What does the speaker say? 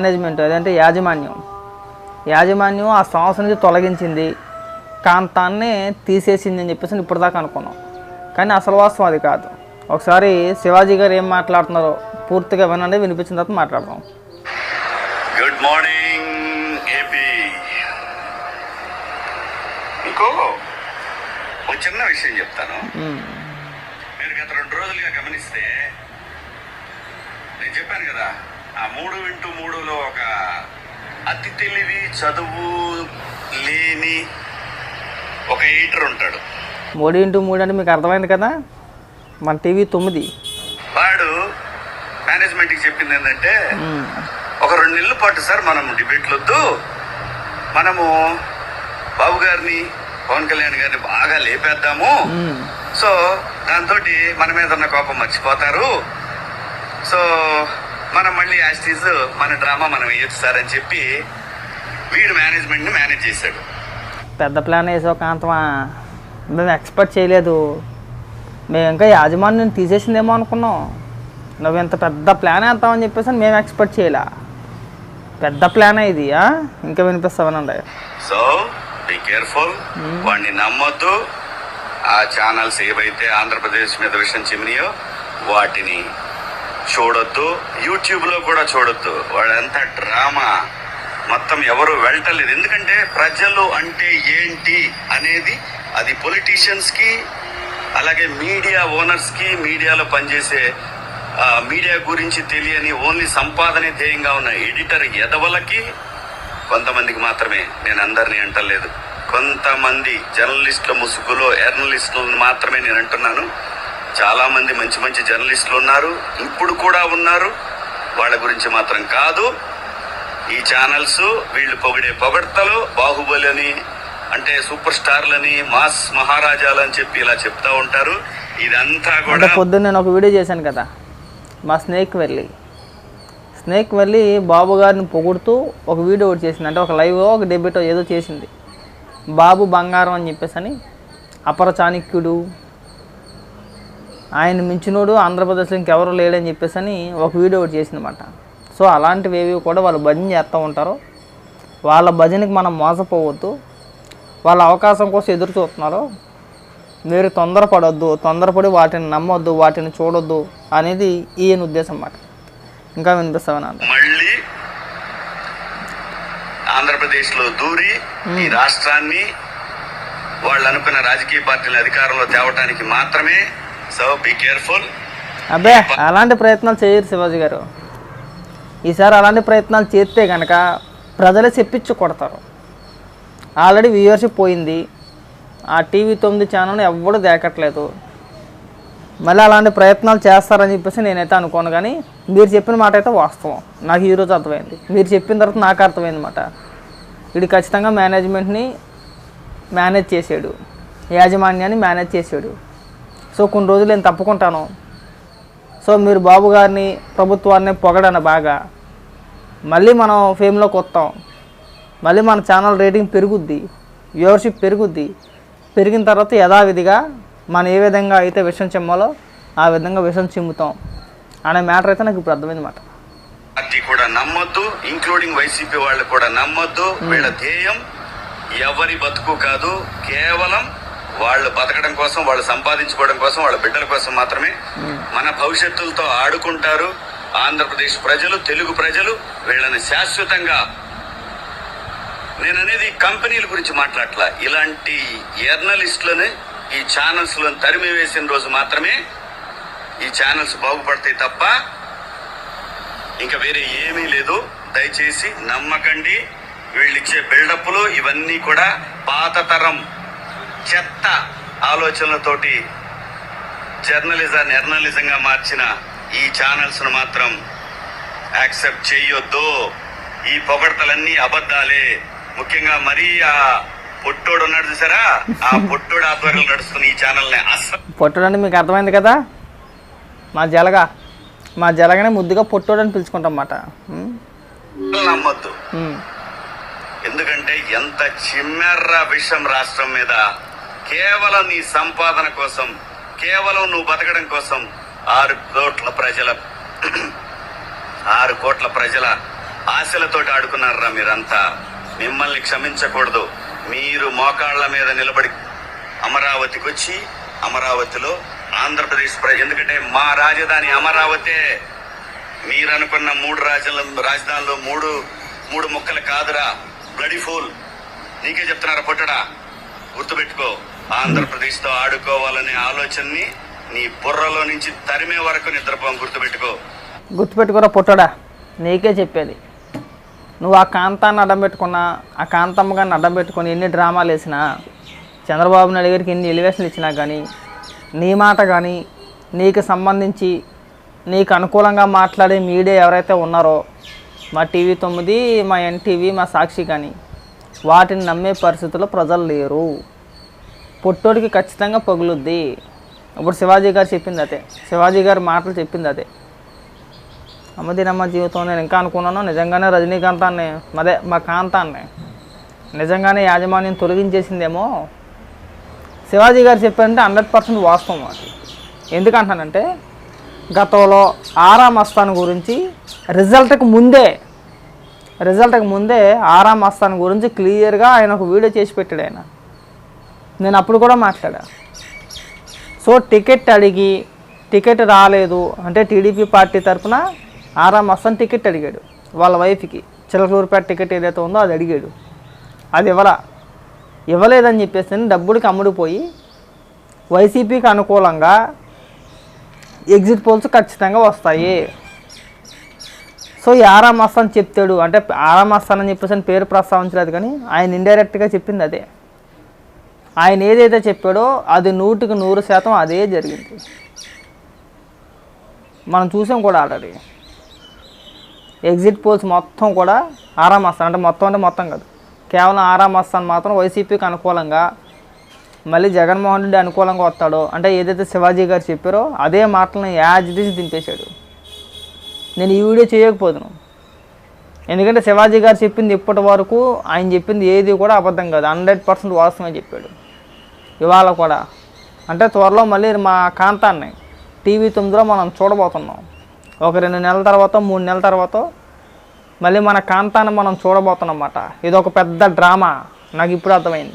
Management అదంటే యాజమాన్యం. యాజమాన్యం ఆ సంస్థ నుంచి తొలగించింది. కాంతాన్ని తీసేసింది అని చెప్పేసి ఇప్పటిదాకా అనుకున్నాం. కానీ అసలు వాస్తవం అది కాదు. ఒకసారి శివాజీ గారు ఏం మాట్లాడుతున్నారో పూర్తిగా వినండి వినిపించిన తర్వాత మాట్లాడదాం. గుడ్ మార్నింగ్ ఏపీ ఇంకో ఒక చిన్న విషయం చెప్తాను. మీరు గత రెండు రోజులుగా గమనిస్తే నేను చెప్పాను కదా ఆ మూడు ఇంటూ మూడులో ఒక అతి తెలివి చదువు లేని ఒక ఎయిటర్ ఉంటాడు. మూడు ఇంటూ మూడు అంటే మీకు అర్థమైంది కదా? మన టీవీ తొమ్మిది. వాడు మేనేజ్మెంట్కి చెప్పింది ఏంటంటే ఒక రెండు నెలల పాటు సార్ మనం డిబేట్లు వద్దు మనము బాబు గారిని పవన్ కళ్యాణ్ గారిని బాగా లేపేద్దాము. సో దాంతో మన మీద ఉన్న కోపం మర్చిపోతారు. యాస్టీస్ మన డ్రామా మనం వేయొచ్చు సార్ అని చెప్పి వీడు మేనేజ్మెంట్ని మేనేజ్ చేశాడు. పెద్ద ప్లాన్ వేసావు కాంతమా మేము ఎక్స్పెక్ట్ చేయలేదు. మేము ఇంకా యాజమాన్యం తీసేసిందేమో అనుకున్నాం. నువ్వు ఇంత పెద్ద ప్లాన్ వేస్తామని చెప్పేసి మేము ఎక్స్పెక్ట్ చేయలే. పెద్ద ప్లాన్ ఇది? ఇంకా వినిపిస్తామనండి సో బీ కేర్ఫుల్ వాడిని నమ్మొద్దు. ఆ ఛానల్స్ ఏవైతే ఆంధ్రప్రదేశ్ మీద విషయం చిమినియో వాటిని చూడొద్దు. యూట్యూబ్లో కూడా చూడొద్దు. వాళ్ళంతా డ్రామా. మొత్తం ఎవరు వెళ్ళటలేదు ఎందుకంటే ప్రజలు అంటే ఏంటి అనేది అది పొలిటీషియన్స్కి అలాగే మీడియా ఓనర్స్కి మీడియాలో పనిచేసే మీడియా గురించి తెలియని ఓన్లీ సంపాదనే ధ్యేయంగా ఉన్న ఎడిటర్ ఎదవలకి కొంతమందికి మాత్రమే నేను అందరినీ అంటలేదు. కొంతమంది జర్నలిస్టుల ముసుగులో జర్నలిస్టులను మాత్రమే నేను అంటున్నాను. చాలా మంది మంచి మంచి జర్నలిస్టులు ఉన్నారు ఇప్పుడు కూడా ఉన్నారు. వాళ్ళ గురించి మాత్రం కాదు. ఈ ఛానల్స్ వీళ్ళు పొగిడే పొగడతలు బాహుబలి అని అంటే సూపర్ స్టార్లని మాస్ మహారాజాలు అని చెప్పి ఇలా చెప్తా ఉంటారు. ఇదంతా కూడా పొద్దున్న నేను ఒక వీడియో చేశాను కదా మా స్నేక్ వెళ్ళి. స్నేక్ వెళ్ళి బాబు గారిని పొగుడుతూ ఒక వీడియో ఒకటి చేసింది. అంటే ఒక లైవ్ ఒక డెబిటో ఏదో చేసింది. బాబు బంగారం అని చెప్పేసి అని అపర చాణిక్యుడు ఆయన మించినోడు ఆంధ్రప్రదేశ్లో ఇంకెవరు లేడని చెప్పేసి అని ఒక వీడియో ఒకటి చేసిందన్నమాట. సో అలాంటివి ఏవి కూడా వాళ్ళు భజన చేస్తూ ఉంటారు. వాళ్ళ భజనకి మనం మోసపోవద్దు. వాళ్ళ అవకాశం కోసం ఎదురు చూస్తున్నారు. మీరు తొందరపడొద్దు తొందరపడి వాటిని నమ్మొద్దు వాటిని చూడొద్దు అనేది ఈయన ఉద్దేశం అన్నమాట ఇంకా వినిపిస్తామని అంట మళ్ళీ ఆంధ్రప్రదేశ్లో దూరి ఈ రాష్ట్రాన్ని వాళ్ళు అనుకున్న రాజకీయ పార్టీల అధికారంలో తేవటానికి మాత్రమే సో బీ కేర్ఫుల్ అబ్బే అలాంటి ప్రయత్నాలు చేయరు శివాజీ గారు. ఈసారి అలాంటి ప్రయత్నాలు చేస్తే కనుక ప్రజలే చెప్పించి కొడతారు ఆల్రెడీ వ్యూవర్షిప్ పోయింది. ఆ టీవీ తొమ్మిది ఛానల్ ఎవ్వడూ దేకట్లేదు. మళ్ళీ అలాంటి ప్రయత్నాలు చేస్తారని చెప్పేసి నేనైతే అనుకోను కానీ మీరు చెప్పిన మాట అయితే వాస్తవం. నాకు ఈరోజు అర్థమైంది. మీరు చెప్పిన తర్వాత నాకు అర్థమైంది అనమాట ఇది ఖచ్చితంగా మేనేజ్మెంట్ని మేనేజ్ చేసాడు. యాజమాన్యాన్ని మేనేజ్ చేసాడు. సో కొన్ని రోజులు నేను తప్పుకుంటాను. సో మీరు బాబు గారిని ప్రభుత్వాన్ని పొగడన బాగా. మళ్ళీ మనం ఫేమ్లోకి వస్తాం. మళ్ళీ మన ఛానల్ రేటింగ్ పెరుగుద్ది వ్యూవర్షిప్ పెరుగుద్ది. పెరిగిన తర్వాత యథావిధిగా మనం ఏ విధంగా అయితే విషం చిమ్మాలో ఆ విధంగా విషం చిమ్ముతాం అనే మ్యాటర్ అయితే నాకు ఇప్పుడు అర్థమైంది మాట పార్టీ కూడా నమ్మొద్దు ఇంక్లూడింగ్ వైసీపీ వాళ్ళు కూడా నమ్మొద్దు. వీళ్ళ ధ్యేయం ఎవరి బతుకు కాదు కేవలం వాళ్ళు బతకడం కోసం వాళ్ళు సంపాదించుకోవడం కోసం వాళ్ళ బిడ్డల కోసం మాత్రమే మన భవిష్యత్తులతో ఆడుకుంటారు. ఆంధ్రప్రదేశ్ ప్రజలు తెలుగు ప్రజలు వీళ్ళని శాశ్వతంగా నేను అనేది కంపెనీల గురించి మాట్లాడలా ఇలాంటి జర్నలిస్టులని ఈ ఛానల్స్లను తరిమి వేసిన రోజు మాత్రమే ఈ ఛానల్స్ బాగుపడతాయి తప్ప ఇంకా వేరే ఏమీ లేదు. దయచేసి నమ్మకండి. వీళ్ళు ఇచ్చే బిల్డప్లు ఇవన్నీ కూడా పాత తరం చెత్త ఆలోచనలతోటి జర్నలిజాన్ని ఎర్నలిజంగా మార్చిన ఈ ఛానల్స్ను మాత్రం యాక్సెప్ట్ చెయ్యొద్దు ఈ పొగడతలన్నీ అబద్ధాలే. ముఖ్యంగా మరీ ఆ పొట్టోడు ఉన్నాడు చూసారా? ఆ పొట్టోడు ఆధ్వర్యంలో నడుస్తున్న ఈ ఛానల్ని అస్సలు పొట్టడంటే మీకు అర్థమైంది కదా? మా జలగా. మా జలగనే ముద్దుగా పొట్టోడని పిలుచుకుంటాం అన్నమాట నమ్మొద్దు. ఎందుకంటే ఎంత చిమ్మెర్ర విషం రాష్ట్రం మీద కేవలం నీ సంపాదన కోసం కేవలం నువ్వు బతకడం కోసం ఆరు కోట్ల ప్రజల ఆరు కోట్ల ప్రజల ఆశలతోటి ఆడుకున్నారా మీరంతా? మిమ్మల్ని క్షమించకూడదు. మీరు మోకాళ్ళ మీద నిలబడి అమరావతికి వచ్చి అమరావతిలో ఆంధ్రప్రదేశ్ ప్రజ ఎందుకంటే మా రాజధాని అమరావతే. మీరనుకున్న మూడు రాజ్యాల రాజధానిలో మూడు మూడు ముక్కలు కాదురా. బ్లడీ ఫూల్ నీకే చెప్తున్నారా పుట్టడా? గుర్తుపెట్టుకో. ఆంధ్రప్రదేశ్తో ఆడుకోవాలనే ఆలోచనని నీ బుర్రలో నుంచి తరిమే వరకు నిద్రపోం గుర్తుపెట్టుకో. గుర్తుపెట్టుకోరా పుట్టడా నీకే చెప్పేది. నువ్వు ఆ కాంతాన్ని అడ్డం పెట్టుకున్నా ఆ కాంతమ్మ గారిని అడ్డం పెట్టుకుని ఎన్ని డ్రామాలు వేసినా చంద్రబాబు నాయుడు గారికి ఎన్ని ఎలివేషన్లు ఇచ్చినా కానీ నీ మాట కానీ నీకు సంబంధించి నీకు అనుకూలంగా మాట్లాడే మీడియా ఎవరైతే ఉన్నారో మా టీవీ తొమ్మిది మా ఎన్టీవీ మా సాక్షి కానీ వాటిని నమ్మే పరిస్థితుల్లో ప్రజలు లేరు. పొట్టోడికి ఖచ్చితంగా పగులుద్ది. ఇప్పుడు శివాజీ గారు చెప్పింది అదే. శివాజీ గారి మాటలు చెప్పింది అదే. అమ్మదినమ్మ జీవితం నేను ఇంకా అనుకున్నాను. నిజంగానే రజనీకాంతాన్ని అదే మా కాంతాన్ని నిజంగానే యాజమాన్యం తొలగించేసిందేమో. శివాజీ గారు చెప్పారంటే హండ్రెడ్ పర్సెంట్ వాస్తవం అది. ఎందుకంటానంటే గతంలో ఆరా మస్తాన్ గురించి రిజల్ట్కి ముందే రిజల్ట్కి ముందే ఆరా మస్తాన్ గురించి క్లియర్గా ఆయన ఒక వీడియో చేసి పెట్టాడు ఆయన. నేను అప్పుడు కూడా మాట్లాడా. సో టికెట్ అడిగి టికెట్ రాలేదు. అంటే టీడీపీ పార్టీ తరఫున ఆరామ్ మస్తాన్ టికెట్ అడిగాడు. వాళ్ళ వైఫ్కి. చిలకలూరుపేట టికెట్ ఏదైతే ఉందో అది అడిగాడు. అది ఇవ్వరా ఇవ్వలేదని చెప్పేసి డబ్బులకి అమ్ముడుపోయి వైసీపీకి అనుకూలంగా ఎగ్జిట్ పోల్స్ ఖచ్చితంగా వస్తాయి. సో ఆరామ్ ఆరా చెప్తాడు. అంటే ఆరామ్ మస్తాన్ అని చెప్పేసి అని పేరు ప్రస్తావించలేదు కానీ ఆయన ఇండైరెక్ట్గా చెప్పింది అదే. ఆయన ఏదైతే చెప్పాడో అది నూటికి నూరు శాతం అదే జరిగింది. మనం చూసాం కూడా ఆల్రెడీ. ఎగ్జిట్ పోల్స్ మొత్తం కూడా ఆరాం అంటే మొత్తం అంటే మొత్తం కాదు. కేవలం ఆరాం మాత్రం వైసీపీకి అనుకూలంగా మళ్ళీ జగన్మోహన్ రెడ్డి అనుకూలంగా వస్తాడో అంటే ఏదైతే శివాజీ గారు చెప్పారో అదే మాటలను యాజ్ తీసి దింపేశాడు. నేను ఈ వీడియో చేయకపోతున్నాను ఎందుకంటే శివాజీ గారు చెప్పింది ఇప్పటి వరకు ఆయన చెప్పింది ఏది కూడా అబద్ధం కాదు. హండ్రెడ్ పర్సెంట్ వాస్తవంగా చెప్పాడు. ఇవాళ కూడా. అంటే త్వరలో మళ్ళీ మా కాంతాన్ని టీవీ తొమ్మిదిలో మనం చూడబోతున్నాం. ఒక రెండు నెలల తర్వాత మూడు నెలల తర్వాత మళ్ళీ మన కాంతాన్ని మనం చూడబోతున్నాం అన్నమాట. ఇది ఒక పెద్ద డ్రామా. నాకు ఇప్పుడు అర్థమైంది.